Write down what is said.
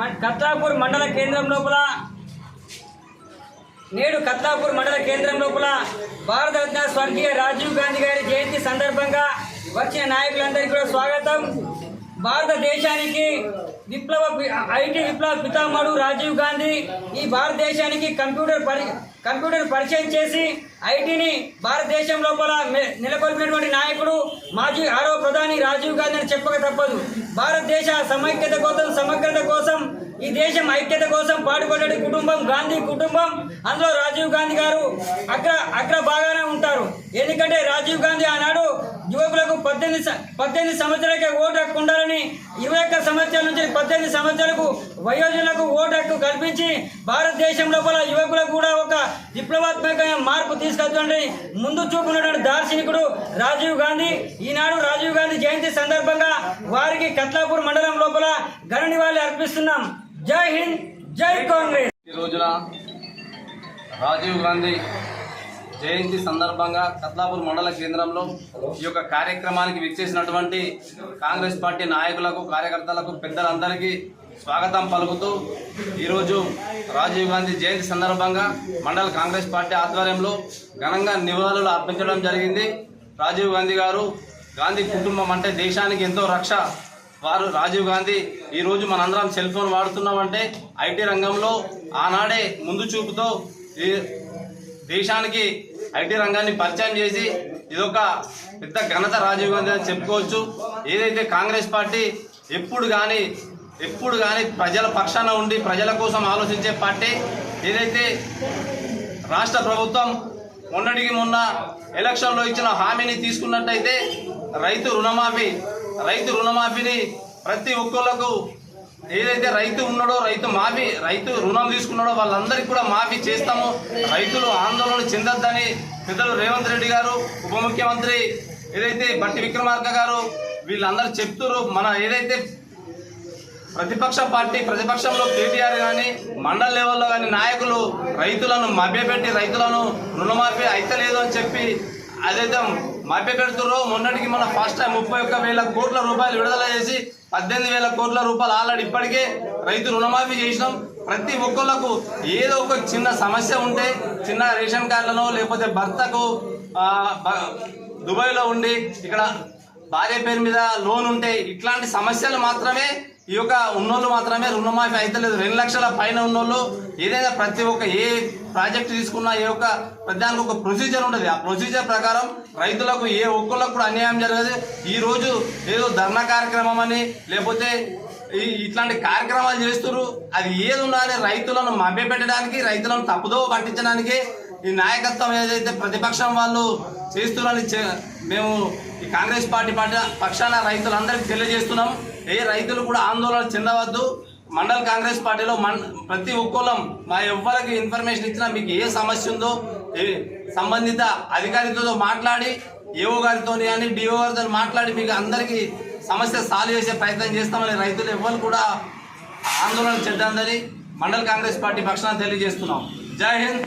మ- కత్లాపూర్ మండల కేంద్రం లోపల నేడు కత్లాపూర్ మండల కేంద్రం లోపల భారతరత్న స్వర్గీయ రాజీవ్ గాంధీ గారి జయంతి సందర్భంగా వచ్చిన నాయకులందరికీ కూడా స్వాగతం. భారతదేశానికి విప్లవ ఐటీ విప్లవ పితామహుడు రాజీవ్ గాంధీ ఈ భారతదేశానికి కంప్యూటర్ పరి కంప్యూటర్ పరిచయం చేసి ఐటీని భారతదేశం లోపల నెలకొల్పినటువంటి నాయకుడు మాజీ ఆరో ప్రధాని రాజీవ్ గాంధీ అని చెప్పక తప్పదు. భారతదేశ సమైక్యత కోసం సమగ్రత కోసం ఈ దేశం ఐక్యత కోసం పాడుపడ్డ కుటుంబం గాంధీ కుటుంబం అందులో రాజీవ్ గాంధీ గారు అగ్ర అగ్ర బాగానే ఉంటారు. ఎందుకంటే రాజీవ్ గాంధీ ఆనాడు యువకులకు పద్దెనిమిది పద్దెనిమిది సంవత్సరాలకే ఓటు హక్కు ఉండాలని ఇరవై ఒక్క సంవత్సరాల నుంచి పద్దెనిమిది సంవత్సరాలకు వయోజనులకు ఓటు హక్కు కల్పించి భారతదేశం లోపల యువకులకు కూడా ఒక విప్లవాత్మకమైన మార్పు తీసుకొచ్చుండి ముందు చూపున్నటువంటి దార్శనికుడు రాజీవ్ గాంధీ. ఈనాడు రాజీవ్ గాంధీ జయంతి సందర్భంగా వారికి కత్లాపూర్ మండలం లోపల ఘన నివాళి అర్పిస్తున్నాం. జై హింద్ జై కాంగ్రెస్. ఈ రోజున రాజీవ్ గాంధీ జయంతి సందర్భంగా కత్లాపూర్ మండల కేంద్రంలో ఈ యొక్క కార్యక్రమానికి విచ్చేసినటువంటి కాంగ్రెస్ పార్టీ నాయకులకు కార్యకర్తలకు పెద్దలందరికీ స్వాగతం పలుకుతూ ఈరోజు రాజీవ్ గాంధీ జయంతి సందర్భంగా మండల కాంగ్రెస్ పార్టీ ఆధ్వర్యంలో ఘనంగా నివాళులు అర్పించడం జరిగింది. రాజీవ్ గాంధీ గారు గాంధీ కుటుంబం అంటే దేశానికి ఎంతో రక్ష. వారు రాజీవ్ గాంధీ ఈ రోజు మనందరం సెల్ ఫోన్ వాడుతున్నామంటే ఐటీ రంగంలో ఆనాడే ముందు చూపుతో ఈ దేశానికి ఐటీ రంగాన్ని పరిచయం చేసి ఇదొక పెద్ద ఘనత రాజీవ్ గాంధీ అని చెప్పుకోవచ్చు. ఏదైతే కాంగ్రెస్ పార్టీ ఎప్పుడు కానీ ఎప్పుడు కానీ ప్రజల పక్షాన ఉండి ప్రజల కోసం ఆలోచించే పార్టీ ఏదైతే రాష్ట్ర ప్రభుత్వం మొన్నటికి మొన్న ఎలక్షన్లో ఇచ్చిన హామీని తీసుకున్నట్టయితే రైతు రుణమాఫీ రైతు రుణమాఫీని ప్రతి ఒక్కళ్ళకు ఏదైతే రైతు ఉన్నాడో రైతు మాఫీ రైతు రుణం తీసుకున్నాడో వాళ్ళందరికీ కూడా మాఫీ చేస్తాము. రైతులు ఆందోళన చెందొద్దని పెద్దలు రేవంత్ రెడ్డి గారు ఉప ముఖ్యమంత్రి ఏదైతే బట్టి విక్రమార్క గారు వీళ్ళందరూ చెప్తున్నారు మన ఏదైతే ప్రతిపక్ష పార్టీ ప్రతిపక్షంలో కేటీఆర్ కానీ మండల లెవెల్లో కానీ నాయకులు రైతులను మభ్యపెట్టి రైతులను రుణమాఫీ అయితలేదు అని చెప్పి అదైతే మభ్యపెడుతుర్రో మొన్నటికి మన ఫస్ట్ టైం ముప్పై ఒక్క వేల కోట్ల రూపాయలు విడుదల చేసి పద్దెనిమిది వేల కోట్ల రూపాయలు ఆల్రెడీ ఇప్పటికే రైతు రుణమాఫీ చేసినాం. ప్రతి ఒక్కళ్ళకు ఏదో ఒక చిన్న సమస్య ఉంటే చిన్న రేషన్ కార్డులను లేకపోతే భర్తకు బ- దుబాయ్లో ఉండి ఇక్కడ భార్య పేరు మీద లోన్ ఉంటే ఇట్లాంటి సమస్యలు మాత్రమే ఈ యొక్క ఉన్నోళ్ళు మాత్రమే రుణమాఫీ అయితలేదు. రెండు లక్షల పైన ఉన్నోళ్ళు ఏదైనా ప్రతి ఒక్క ఏ ప్రాజెక్ట్ తీసుకున్నా ఏ ఒక్క ప్రతిదానికి ఒక ప్రొసీజర్ ఉండదు. ఆ ప్రొసీజర్ ప్రకారం రైతులకు ఏ ఒక్కళ్ళకు కూడా అన్యాయం జరగదు. ఈ రోజు ఏదో ధర్నా కార్యక్రమం అని లేకపోతే ఈ- ఇట్లాంటి కార్యక్రమాలు చేస్తున్నారు. అది ఏది ఉన్నా రైతులను మభ్యపెట్టడానికి రైతులను తప్పుదో పట్టించడానికి ఈ నాయకత్వం ఏదైతే ప్రతిపక్షం వాళ్ళు చేస్తున్నారని మేము ఈ కాంగ్రెస్ పార్టీ పార్టీ పక్షాన రైతులందరికీ తెలియజేస్తున్నాం. ఏ రైతులు కూడా ఆందోళన చెందవద్దు. మండల్ కాంగ్రెస్ పార్టీలో మన్ ప్రతి ఒక్కళ్ళం మా ఎవ్వరికి ఇన్ఫర్మేషన్ ఇచ్చినా మీకు ఏ సమస్య ఉందో ఏ సంబంధిత అధికారితో మాట్లాడి ఏఓ గారితో కానీ డిఓ గారితో మాట్లాడి మీకు అందరికీ సమస్య సాల్వ్ చేసే ప్రయత్నం చేస్తామని రైతులు ఎవ్వరు కూడా ఆందోళన చెందని మండల్ కాంగ్రెస్ పార్టీ పక్షాన తెలియజేస్తున్నాం. జై హింద్!